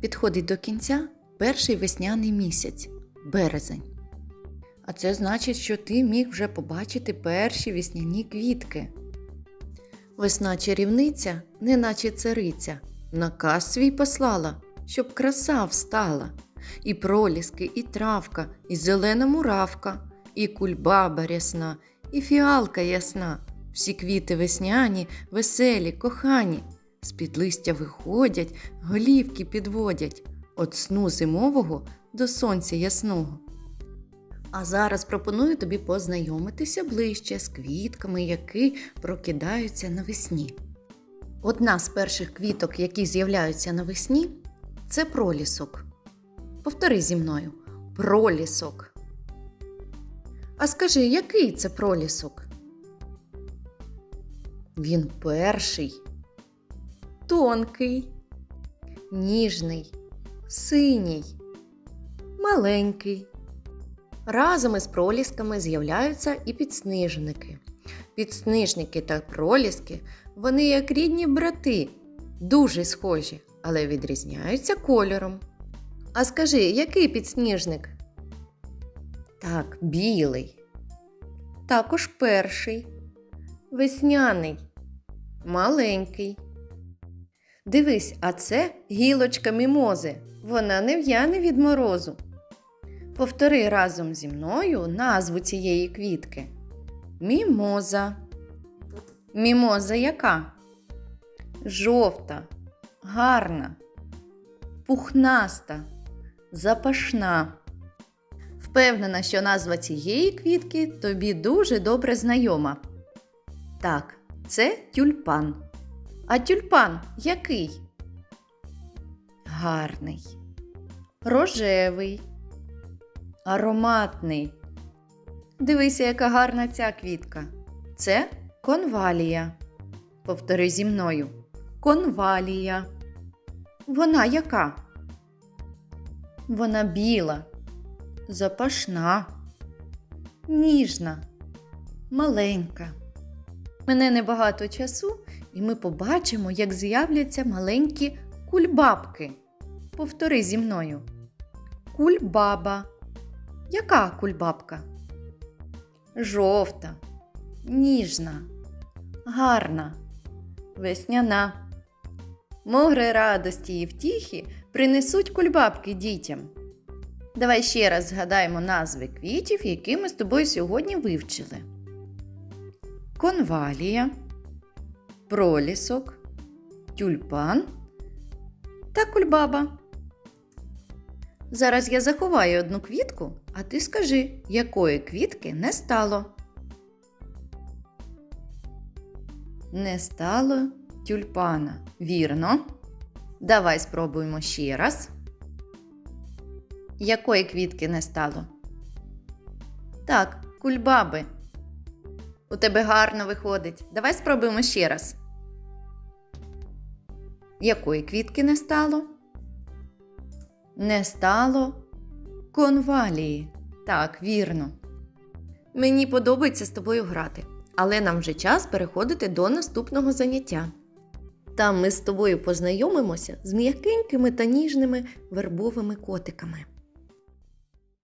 Підходить до кінця перший весняний місяць березень. А це значить, що ти міг вже побачити перші весняні квітки. Весна чарівниця, неначе цариця, наказ свій послала, щоб краса встала. І проліски, і травка, і зелена муравка, і кульбаба рясна, і фіалка ясна. Всі квіти весняні, веселі, кохані, з-під листя виходять, голівки підводять, От сну зимового до сонця ясного. А зараз пропоную тобі познайомитися ближче з квітками, які прокидаються навесні. Одна з перших квіток, які з'являються навесні, це пролісок. Повтори зі мною пролісок. А скажи, який це пролісок? Він перший, тонкий, ніжний, синій, маленький. Разом із пролісками з'являються і підснижники. Підснижники та проліски вони як рідні брати, дуже схожі, але відрізняються кольором. А скажи, який підсніжник? Так, білий. Також перший. Весняний. Маленький. Дивись, а це гілочка мімози. Вона не в'яне від морозу. Повтори разом зі мною назву цієї квітки. Мімоза. Мімоза яка? Жовта, гарна, пухнаста, запашна. Впевнена, що назва цієї квітки тобі дуже добре знайома. Так, це тюльпан. А тюльпан який? Гарний, рожевий, ароматний. Дивися, яка гарна ця квітка. Це конвалія. Повтори зі мною. Конвалія. Вона яка? Вона біла, запашна, ніжна, маленька. Мене небагато часу, і ми побачимо, як з'являться маленькі кульбабки. Повтори зі мною. Кульбаба. Яка кульбабка? Жовта, ніжна, гарна, весняна. Могри радості і втіхи принесуть кульбабки дітям. Давай ще раз згадаємо назви квітів, які ми з тобою сьогодні вивчили: конвалія, пролісок, тюльпан та кульбаба. Зараз я заховаю одну квітку, а ти скажи, якої квітки не стало. Не стало тюльпана. Вірно. Давай спробуємо ще раз. Якої квітки не стало? Так, кульбаби. У тебе гарно виходить. Давай спробуємо ще раз. Якої квітки не стало? Не стало конвалії. Так, вірно. Мені подобається з тобою грати, але нам вже час переходити до наступного заняття. Там ми з тобою познайомимося з м'якенькими та ніжними вербовими котиками.